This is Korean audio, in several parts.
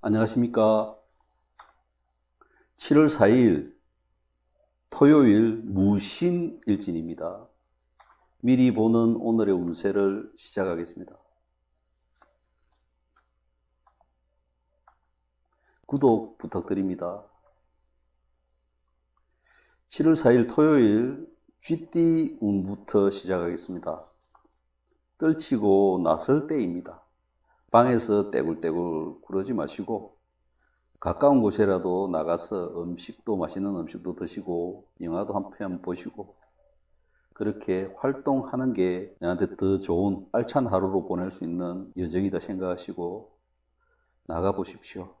안녕하십니까. 7월 4일 토요일 무신일진입니다. 미리 보는 오늘의 운세를 시작하겠습니다. 구독 부탁드립니다. 7월 4일 토요일 쥐띠 운부터 시작하겠습니다. 떨치고 나설 때입니다. 방에서 떼굴떼굴 구르지 마시고 가까운 곳이라도 나가서 음식도 맛있는 음식도 드시고 영화도 한 편 보시고 그렇게 활동하는 게 나한테 더 좋은 알찬 하루로 보낼 수 있는 여정이다 생각하시고 나가 보십시오.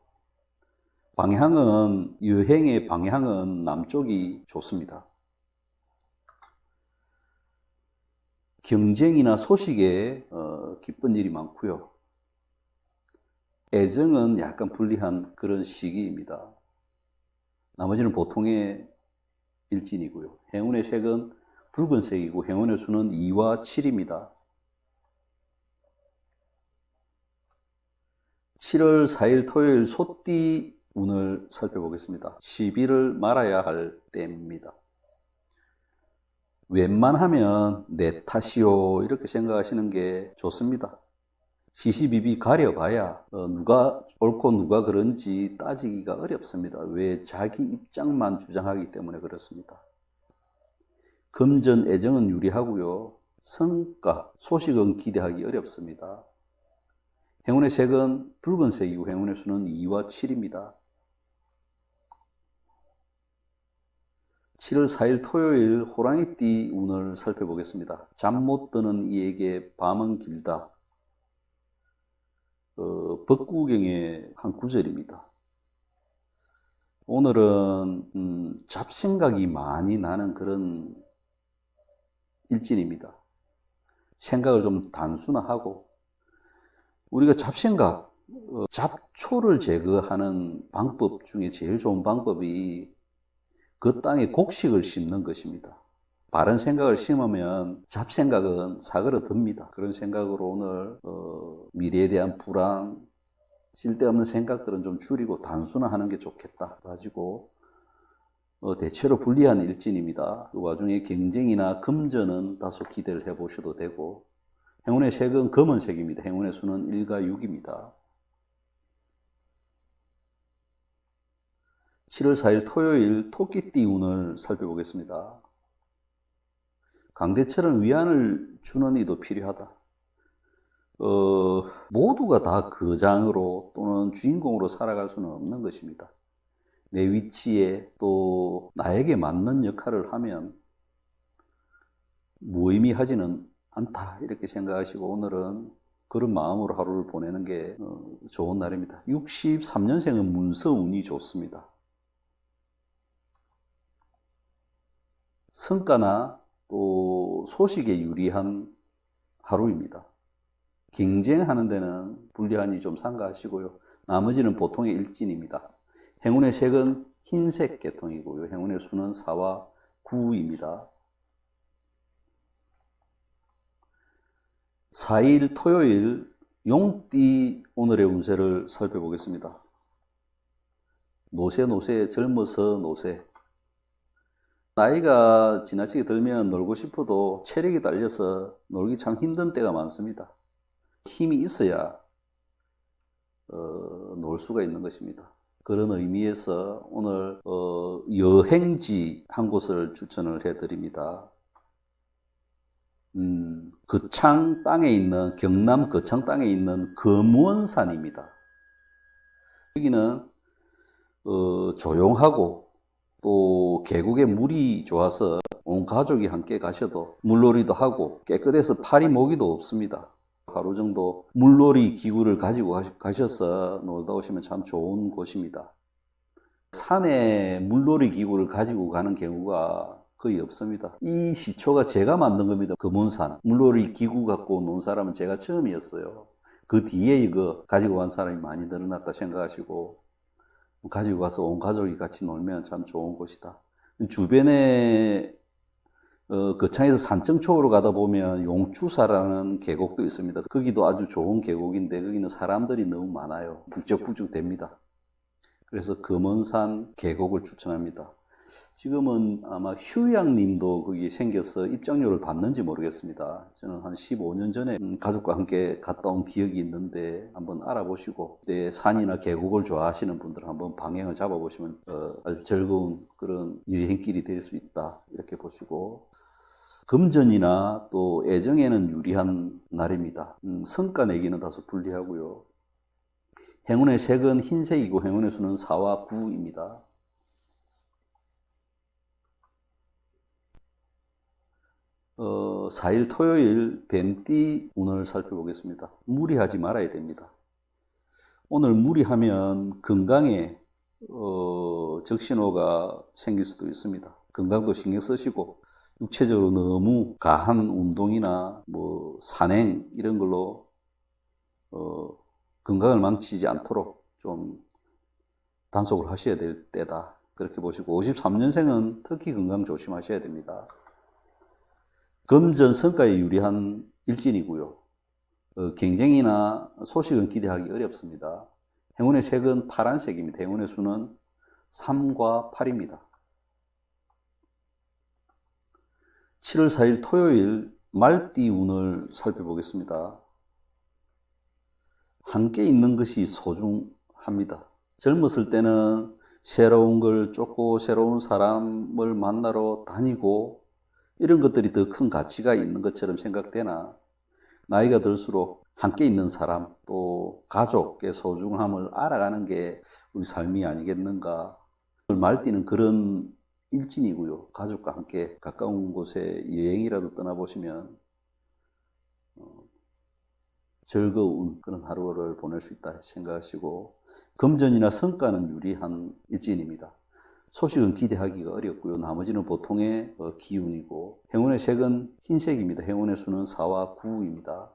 방향은 여행의 방향은 남쪽이 좋습니다. 경쟁이나 소식에 어, 기쁜 일이 많고요. 애정은 약간 불리한 그런 시기입니다. 나머지는 보통의 일진이고요. 행운의 색은 붉은색이고 행운의 수는 2와 7입니다. 7월 4일 토요일 소띠 운을 살펴보겠습니다. 시비를 말아야 할 때입니다. 웬만하면 내 탓이요 이렇게 생각하시는 게 좋습니다. 시시비비 가려봐야 어, 누가 옳고 누가 그런지 따지기가 어렵습니다. 왜 자기 입장만 주장하기 때문에 그렇습니다. 금전 애정은 유리하고요. 성과, 소식은 기대하기 어렵습니다. 행운의 색은 붉은색이고 행운의 수는 2와 7입니다. 7월 4일 토요일 호랑이띠 운을 살펴보겠습니다. 잠 못 드는 이에게 밤은 길다. 어, 법구경의 한 구절입니다. 오늘은 음, 잡생각이 많이 나는 그런 일진입니다. 생각을 좀 단순화하고 우리가 잡생각, 어, 잡초를 제거하는 방법 중에 제일 좋은 방법이 그 땅에 곡식을 심는 것입니다. 바른 생각을 심으면 잡생각은 사그러듭니다. 그런 생각으로 오늘 어, 미래에 대한 불안, 쓸데없는 생각들은 좀 줄이고 단순화하는 게 좋겠다. 가지고 어, 대체로 불리한 일진입니다. 그 와중에 경쟁이나 금전은 다소 기대를 해보셔도 되고 행운의 색은 검은색입니다. 행운의 수는 1과 6입니다. 7월 4일 토요일 토끼띠 운을 살펴보겠습니다. 강대철은 위안을 주는 이도 필요하다. 어, 모두가 다 거장으로 또는 주인공으로 살아갈 수는 없는 것입니다. 내 위치에 또 나에게 맞는 역할을 하면 무의미하지는 않다. 이렇게 생각하시고 오늘은 그런 마음으로 하루를 보내는 게 어, 좋은 날입니다. 63년생은 문서 운이 좋습니다. 성과나 또 소식에 유리한 하루입니다. 경쟁하는 데는 불리한이 좀 삼가하시고요. 나머지는 보통의 일진입니다. 행운의 색은 흰색 계통이고요. 행운의 수는 4와 9입니다. 4일 토요일 용띠 오늘의 운세를 살펴보겠습니다. 노세 노세 젊어서 노세 나이가 지나치게 들면 놀고 싶어도 체력이 딸려서 놀기 참 힘든 때가 많습니다. 힘이 있어야 어, 놀 수가 있는 것입니다. 그런 의미에서 오늘 어, 여행지 한 곳을 추천을 해드립니다. 음, 거창 땅에 있는 경남 거창 땅에 있는 금원산입니다. 여기는 어, 조용하고 또 계곡에 물이 좋아서 온 가족이 함께 가셔도 물놀이도 하고 깨끗해서 파리 모기도 없습니다. 하루 정도 물놀이 기구를 가지고 가셔서 놀다 오시면 참 좋은 곳입니다. 산에 물놀이 기구를 가지고 가는 경우가 거의 없습니다. 이 시초가 제가 만든 겁니다. 금원산. 물놀이 기구 갖고 논 사람은 제가 처음이었어요. 그 뒤에 이거 가지고 간 사람이 많이 늘어났다 생각하시고 가지고 가서 온 가족이 같이 놀면 참 좋은 곳이다. 주변에 어, 거창에서 산청 쪽으로 가다 보면 용추사라는 계곡도 있습니다. 거기도 아주 좋은 계곡인데 거기는 사람들이 너무 많아요. 북적북적 됩니다. 그래서 금원산 계곡을 추천합니다. 지금은 아마 휴양님도 거기 생겨서 입장료를 받는지 모르겠습니다. 저는 한 15년 전에 음, 가족과 함께 갔다 온 기억이 있는데 한번 알아보시고 내 산이나 계곡을 좋아하시는 분들은 한번 방향을 잡아보시면 어, 아주 즐거운 그런 여행길이 될 수 있다 이렇게 보시고 금전이나 또 애정에는 유리한 날입니다. 음, 성과 내기는 다소 불리하고요. 행운의 색은 흰색이고 행운의 수는 4와 9입니다. 어, 4일 토요일 뱀띠 운을 살펴보겠습니다. 무리하지 말아야 됩니다. 오늘 무리하면 건강에 어, 적신호가 생길 수도 있습니다. 건강도 신경 쓰시고 육체적으로 너무 가한 운동이나 뭐 산행 이런 걸로 어, 건강을 망치지 않도록 좀 단속을 하셔야 될 때다. 그렇게 보시고 53년생은 특히 건강 조심하셔야 됩니다. 금전 성과에 유리한 일진이고요. 어, 경쟁이나 소식은 기대하기 어렵습니다. 행운의 색은 파란색입니다. 행운의 수는 3과 8입니다. 7월 4일 토요일 말띠 운을 살펴보겠습니다. 함께 있는 것이 소중합니다. 젊었을 때는 새로운 걸 쫓고 새로운 사람을 만나러 다니고 이런 것들이 더 큰 가치가 있는 것처럼 생각되나 나이가 들수록 함께 있는 사람 또 가족의 소중함을 알아가는 게 우리 삶이 아니겠는가. 말띠는 그런 일진이고요. 가족과 함께 가까운 곳에 여행이라도 떠나보시면 어, 즐거운 그런 하루를 보낼 수 있다 생각하시고 금전이나 성과는 유리한 일진입니다. 소식은 기대하기가 어렵고요. 나머지는 보통의 어, 기운이고 행운의 색은 흰색입니다. 행운의 수는 4와 9입니다.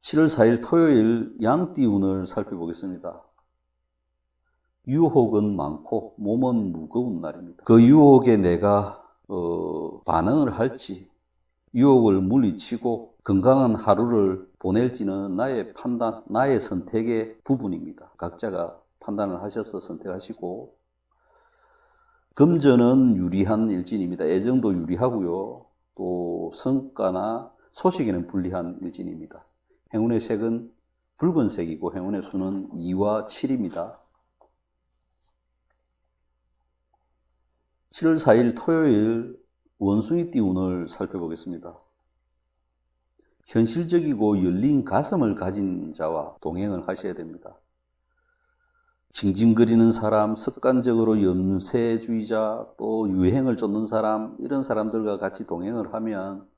7월 4일 토요일 양띠 운을 살펴보겠습니다. 유혹은 많고 몸은 무거운 날입니다. 그 유혹에 내가 어, 반응을 할지 유혹을 물리치고 건강한 하루를 보낼지는 나의 판단, 나의 선택의 부분입니다. 각자가 판단을 하셔서 선택하시고 금전은 유리한 일진입니다. 애정도 유리하고요. 또 성과나 소식에는 불리한 일진입니다. 행운의 색은 붉은색이고 행운의 수는 2와 7입니다. 7월 4일 토요일 원숭이 띠 운을 살펴보겠습니다. 현실적이고 열린 가슴을 가진 자와 동행을 하셔야 됩니다. 징징거리는 사람, 습관적으로 염세주의자, 또 유행을 쫓는 사람, 이런 사람들과 같이 동행을 하면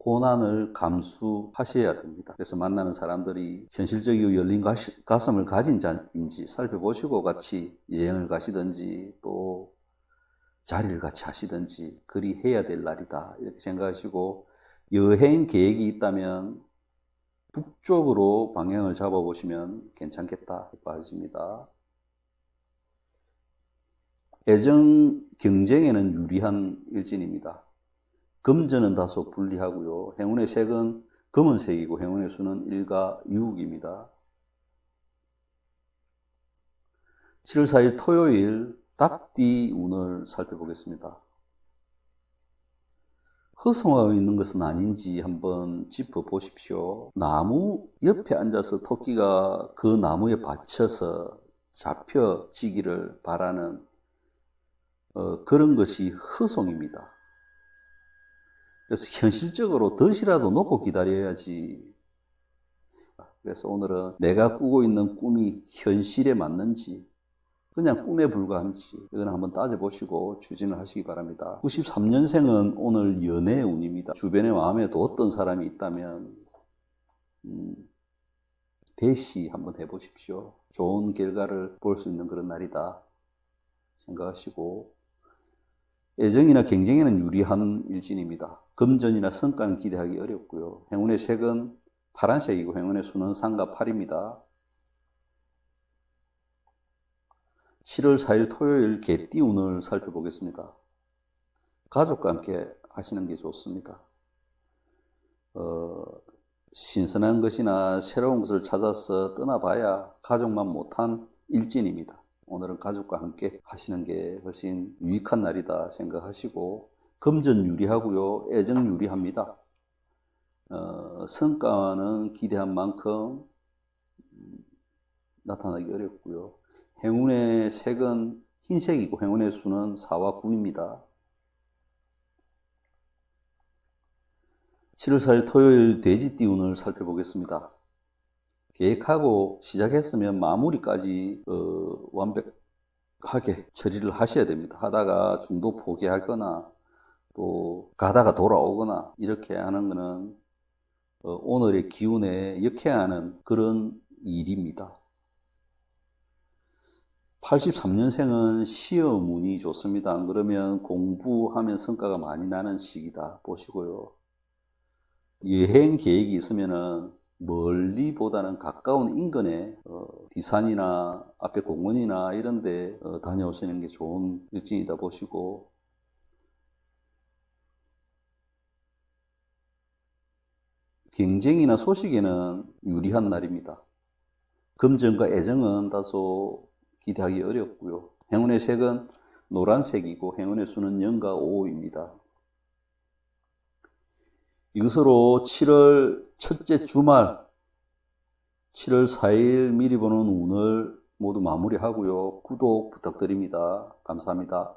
고난을 감수하셔야 됩니다. 그래서 만나는 사람들이 현실적이고 열린 가슴을 가진 자인지 살펴보시고 같이 여행을 가시든지 또 자리를 같이 하시든지 그리 해야 될 날이다. 이렇게 생각하시고 여행 계획이 있다면 북쪽으로 방향을 잡아보시면 괜찮겠다. 빠집니다. 애정 경쟁에는 유리한 일진입니다. 금전은 다소 불리하고요. 행운의 색은 검은색이고 행운의 수는 1과 6입니다. 7월 4일 토요일 닭띠 운을 살펴보겠습니다. 허송하고 있는 것은 아닌지 한번 짚어보십시오. 나무 옆에 앉아서 토끼가 그 나무에 받쳐서 잡혀지기를 바라는 어, 그런 것이 허송입니다. 그래서 현실적으로 덫이라도 놓고 기다려야지. 그래서 오늘은 내가 꾸고 있는 꿈이 현실에 맞는지, 그냥 꿈에 불과한지, 이건 한번 따져보시고 추진을 하시기 바랍니다. 93년생은 오늘 연애 운입니다. 주변에 마음에 뒀던 사람이 있다면, 음, 대시 한번 해보십시오. 좋은 결과를 볼 수 있는 그런 날이다. 생각하시고, 애정이나 경쟁에는 유리한 일진입니다. 금전이나 성과는 기대하기 어렵고요. 행운의 색은 파란색이고 행운의 수는 3과 8입니다. 7월 4일 토요일 개띠 운을 살펴보겠습니다. 가족과 함께 하시는 게 좋습니다. 어, 신선한 것이나 새로운 것을 찾아서 떠나봐야 가족만 못한 일진입니다. 오늘은 가족과 함께 하시는 게 훨씬 유익한 날이다 생각하시고 금전 유리하고요, 애정 유리합니다. 어, 성과는 기대한 만큼 음, 나타나기 어렵고요. 행운의 색은 흰색이고 행운의 수는 4와 9입니다. 7월 4일 토요일 돼지 띠 운을 살펴보겠습니다. 계획하고 시작했으면 마무리까지 어, 완벽하게 처리를 하셔야 됩니다. 하다가 중도 포기하거나 또 가다가 돌아오거나 이렇게 하는 것은 어, 오늘의 기운에 역해하는 그런 일입니다. 83년생은 시험 운이 좋습니다. 안 그러면 공부하면 성과가 많이 나는 시기다 보시고요. 여행 계획이 있으면은 멀리보다는 가까운 인근에 어, 디산이나 앞에 공원이나 이런 데 어, 다녀오시는 게 좋은 일진이다 보시고 경쟁이나 소식에는 유리한 날입니다. 금전과 애정은 다소 기대하기 어렵고요. 행운의 색은 노란색이고 행운의 수는 0과 5입니다. 이것으로 7월 첫째 주말 7월 4일 미리 보는 운을 모두 마무리하고요. 구독 부탁드립니다. 감사합니다.